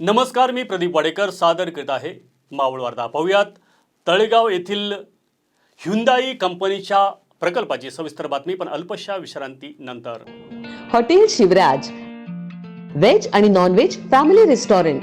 नमस्कार मी प्रदीप वाडेकर सादर करीत आहे मावळ वार्ता. पाहूयात तळेगाव येथील ह्युंदाई कंपनीच्या प्रकल्पाची सविस्तर बातमी पण अल्पशा विश्रांतीनंतर. हॉटेल शिवराज. व्हेज आणि non veg family restaurant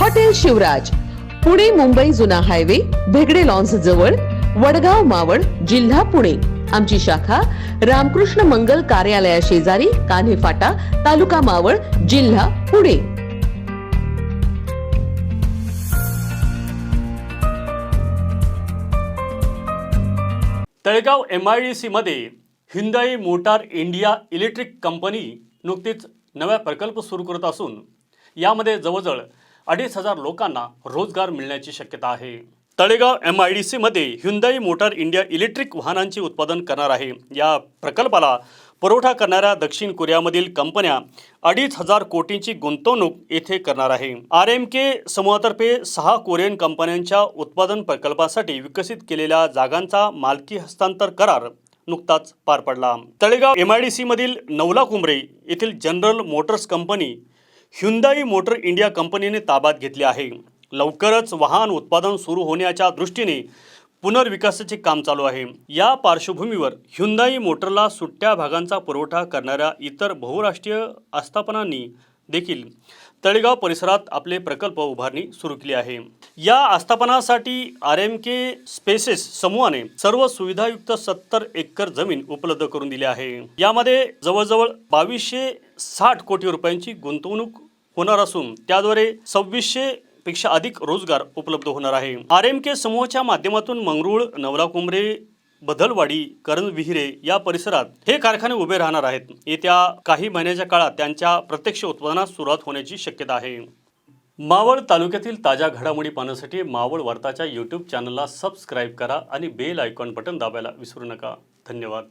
hotel Shivraj Pune Mumbai जुना हायवे भेगडे लॉन्स जवळ वडगाव मावळ जिल्हा पुणे. आमची शाखा रामकृष्ण मंगल कार्यालया शेजारी कान्हे फाटा तालुका मावळ जिल्हा Pune. Talegaon M I D सीमध्ये Hyundai motor India electric company नुकतीच नव्या प्रकल्प सुरू करत असून यामध्ये जवळजवळ अडीच हजार लोकांना रोजगार मिळण्याची शक्यता आहे. तळेगाव एम आय डी सीमध्ये ह्युंदाई मोटार इंडिया इलेक्ट्रिक वाहनांचे उत्पादन करणार आहे. या प्रकल्पाला पुरवठा करणाऱ्या दक्षिण कोरियामधील कंपन्या अडीच हजार कोटींची गुंतवणूक येथे करणार आहे. आर एम के समूहातर्फे सहा कोरियन कंपन्यांच्या उत्पादन प्रकल्पासाठी विकसित केलेल्या जागांचा मालकी हस्तांतर करार नुकताच पार पडला. तळेगाव एम आय डी सीमधील नवला कुंबरे येथील General Motors company Hyundai motor India कंपनीने ताब्यात घेतली आहे. लवकरच वाहन उत्पादन सुरू होण्याच्या दृष्टीने पुनर्विकासाचे काम चालू आहे. या पार्श्वभूमीवर ह्युंदाई मोटरला सुट्ट्या भागांचा पुरवठा करणाऱ्या इतर बहुराष्ट्रीय आस्थापनांनी देखील तळेगाव परिसरात आपले प्रकल्प उभारणी सुरू केली आहे. या आस्थापनासाठी आर एम के स्पेसेस समूहाने सर्व सुविधायुक्त सत्तर एकर जमीन उपलब्ध करून दिली आहे. यामध्ये जवळजवळ बावीसशे साठ कोटी रुपयांची गुंतवणूक होणार असून त्याद्वारे सव्वीसशे पेक्षा अधिक रोजगार उपलब्ध होणार आहे. आर एम के समूहाच्या माध्यमातून मंगरुळ नवला कुंभरे बदलवाडी करण विहिरे या परिसरात हे कारखाने उभे राहणार आहेत. येत्या काही महिन्याच्या काळात त्यांच्या प्रत्यक्ष उत्पादनास सुरुवात होण्याची शक्यता आहे. मावळ तालुक्यातील ताज्या घडामोडी पाहण्यासाठी मावळ वार्ताच्या यूट्यूब चॅनलला सबस्क्राईब करा आणि बेल आयकॉन बटन दाबायला विसरू नका. धन्यवाद.